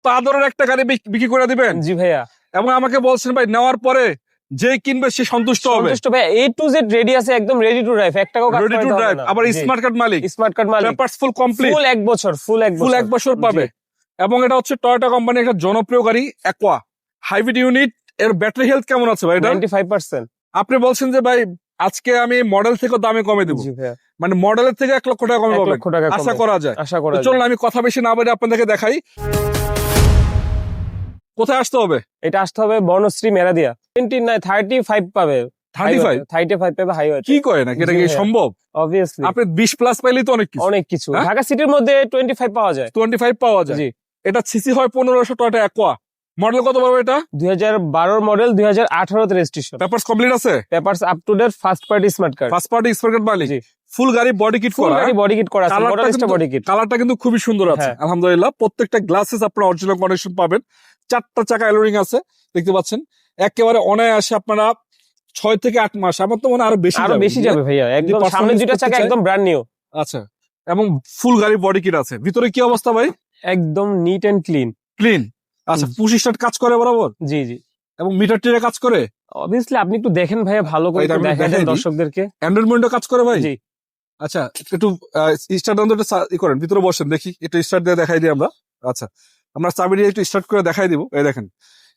এত আদরের একটা গাড়ি বিক্রি করে দিবেন? জি ভাইয়া। এবং আমাকে বলছেন ভাই নেওয়ার পরে যে কিনবে সে সন্তুষ্ট হবে। সন্তুষ্ট ভাইয়া এ টু জেড রেডি আছে একদম রেডি টু ড্রাইভ একটা কাজ রেডি টু ড্রাইভ আবার স্মার্ট কার্ড মালিক। স্মার্ট কার্ড মালিক। পেপারস ফুল কমপ্লিট ফুল এক বছর ফুল এক ফুল এক বছর পাবে। এবং এটা হচ্ছে টয়োটা কোম্পানির একটা জনপ্রিয় গাড়ি অ্যাকোয়া হাইব্রিড ইউনিট এর ব্যাটারি হেলথ কেমন আছে ভাই এটা নাইনটি ফাইভ পার্সেন্ট আপনি বলছেন যে ভাই আজকে আমি মডেল থেকে দামে কমে দেবো। মানে মডেলের থেকে এক লক্ষ টাকা কমে পাবেন। আশা করা যায়। আশা করা যায়। চলুন আমি কথা বেশি না বলে আপনাদেরকে দেখাই। কোথায় আসতে হবে? এটা আসতে হবে বর্ণশ্রী মেরা দিয়া টোয়েন্টি নাই থার্টি ফাইভ পাবে। থার্টি ফাইভ থার্টি ফাইভ পাবে হাইওয়ে কি করে নাকি এটা কি হ্যাঁ। সম্ভব? অবভিয়াসলি আপনি বিশ প্লাস পাইলেই তো অনেক কিছু। অনেক কিছু। হ্যাঁ? ঢাকা সিটির মধ্যে টোয়েন্টি ফাইভ পাওয়া যায়। টোয়েন্টি ফাইভ পাওয়া যায়। জি। এটা সিসি হয় পনেরোশো টয়টা অ্যাকোয়া মডেল কত পাবে এটা? দুই হাজার বারোর মডেল দুই হাজার আঠারোতে রেজিস্ট্রেশন পেপারস কমপ্লিট আছে? Papers up to date first party smart card first party Malik. Full গাড়ি বডি কিট ফুল করা গাড়ি বডি কিট করা আছে বডি কিট কালারটা কিন্তু খুবই সুন্দর আছে। হ্যাঁ। আলহামদুলিল্লাহ প্রত্যেকটা গ্লাসেস আপনার অরিজিনাল কন্ডিশন পাবেন। চারটা চাকা এলোরিং আছে দেখতে পাচ্ছেন। একেবারে অনায়াসে আপনারা ছয় থেকে আট মাস আমার তো মনে আরও বেশি আরও বেশি যাবে ভাইয়া। একদম সামনে দুইটা চাকা একদম ব্র্যান্ড নিউ আচ্ছা এবং ফুল গাড়ি বডি কিট আছে। ভিতরে কি অবস্থা ভাই? একদম নিট এন্ড ক্লিন ক্লিন আচ্ছা। পুশ স্টার্ট কাজ করে বরাবর? জি জি। এবং মিটার টিরে কাজ করে? অবভিয়াসলি আপনি একটু দেখেন ভাইয়া ভালো করে দিই। দর্শকদেরকে। অ্যান্ড্রয়েড কাজ করে ভাই? জি। আচ্ছা একটু স্টার্ট আনন্দটা ই করেন ভিতরে বসেন দেখি একটু স্টার্ট দিয়ে দেখাই দিই আমরা। আচ্ছা আমরা চাবি দিয়ে একটু স্টার্ট করে দেখাই দিব। এই দেখেন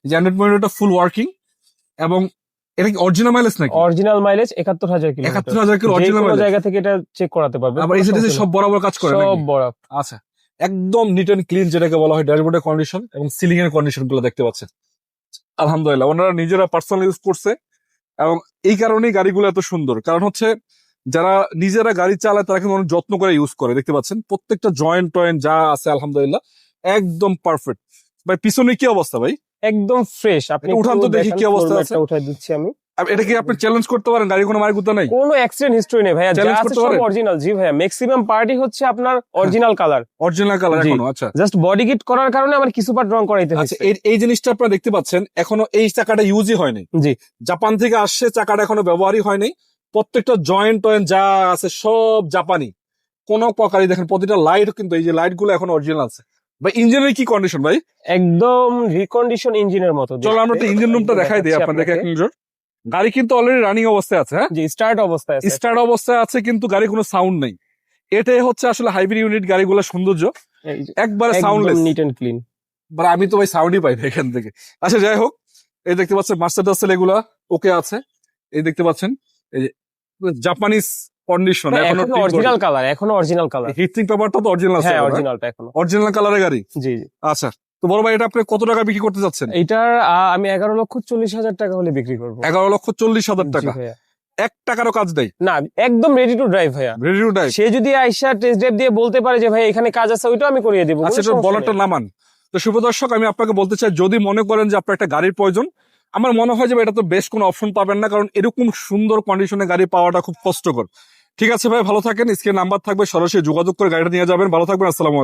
যে অ্যান্ড্রয়েড মনিটরটা ফুল ওয়ার্কিং এবং এটা কি অরিজিনাল মাইলেজ নাকি? অরিজিনাল মাইলেজ একাত্তর হাজার কিলোমিটার। একাত্তর হাজার কিলো অরিজিনাল মাইলেজ জায়গা থেকে এটা চেক করাতে পারবে। আবার এই সাইডে সব বরাবর কাজ করে সব? বড় আচ্ছা একদম নিট এন্ড ক্লিন যেটাকে বলা হয় ড্যাশবোর্ডের কন্ডিশন এবং সিলিং এর কন্ডিশনগুলো দেখতে পাচ্ছেন। আলহামদুলিল্লাহ ওনারা নিজেরা পার্সোনাল ইউজ করছে এবং এই কারণেই গাড়িগুলো এত সুন্দর। কারণ হচ্ছে যারা নিজেরা গাড়ি চালায় তারা কিন্তু অনেক যত্ন করে ইউজ করে দেখতে পাচ্ছেন? প্রত্যেকটা জয়েন্ট টয়েন্ট যা আছে আলহামদুলিল্লাহ একদম পারফেক্ট ভাই পিছনে কি অবস্থা ভাই? একদম ফ্রেশ আপনি উঠান তো দেখি কি অবস্থা আছে। উঠাই দিচ্ছি আমি। এটা কি আপনি চ্যালেঞ্জ করতে পারেন? গাড়ি কোনো মারি গুতা নাই? কোনো অ্যাক্সিডেন্ট হিস্টরি নেই ভাইয়া যা আছে করতে সব পারেন? অরিজিনাল জি ভাইয়া ম্যাক্সিমাম পার্টি হচ্ছে আপনার অরিজিনাল কালার অরিজিনাল কালার। এখনও আচ্ছা। জাস্ট বডি কিট করার কারণে আমার কিছু পার্ট রং করাইতে আচ্ছা হয়েছে। এই এই জিনিসটা আপনারা দেখতে পাচ্ছেন এখনও এই চাকাটা ইউজই হয়নি। জি। জাপান থেকে আসছে চাকাটা এখনও ব্যবহারই হয়নি। প্রত্যেকটা জয়েন্ট টয়েন্ট যা আছে সব জাপানি। কোন প্রকারই দেখেন প্রতিটা লাইট কিন্তু এই যে লাইটগুলো এখন অরিজিনাল আছে। ভাই ইঞ্জিনের কি কন্ডিশন ভাই? একদম রিকন্ডিশন ইঞ্জিনের মতো চলো আমরা তো ইঞ্জিন রুমটা দেখাই দিই আপনাদেরকে এক। নজর গাড়ি কিন্তু অলরেডি রানিং অবস্থায় আছে হ্যাঁ? জি স্টার্ট অবস্থায় আছে। স্টার্ট অবস্থায় আছে কিন্তু গাড়ি কোনো সাউন্ড নেই। এটাই হচ্ছে আসলে হাইব্রিড ইউনিট গাড়িগুলোর সৌন্দর্য। একবারে soundless neat and clean but আমি তো ভাই সাউন্ডই পাই না এখান থেকে। আচ্ছা যাই হোক এই দেখতে পাচ্ছেন মাস্টার টাসেল এগুলা ওকে আছে। এই দেখতে পাচ্ছেন এই যে জাপানিজ কন্ডিশন এখনও অরিজিনাল কালার এখনও অরিজিনাল কালার হিটিং পেপারটা তো অরিজিনাল আছে হ্যাঁ অরিজিনালটা এখনও। অরিজিনাল কালারের গাড়ি? জি জি। আচ্ছা তো বড় ভাই এটা আপনি কত টাকা বিক্রি করতে যাচ্ছেন? এইটার আহ, আমি এগারো লক্ষ চল্লিশ হাজার টাকা হলে বিক্রি করব। এগারো লক্ষ চল্লিশ হাজার টাকা। এক টাকারও কাজ দেয় না একদম রেডি টু ড্রাইভ ভাইয়া। রেডি টু ড্রাইভ সে যদি আইসা টেস্ট ড্রাইভ দিয়ে বলতে পারে যে ভাই এখানে কাজ আছে ওইটাও আমি করিয়ে দিব আচ্ছা বলারটা নামান। তো শুভ দর্শক আমি আপনাকে বলতে চাই যদি মনে করেন যে আপনার একটা গাড়ির প্রয়োজন আমার মনে হয় যে এটা তো বেশ কোনো অপশন পাবেন না, কারণ এরকম সুন্দর কন্ডিশনে গাড়ি পাওয়াটা খুব কষ্টকর। ঠিক আছে ভাই, ভালো থাকেন, স্ক্রিন নাম্বার থাকবে, সরাসরি যোগাযোগ করে গাড়িটা নিয়ে যাবেন। ভালো থাকবেন, আসসালামু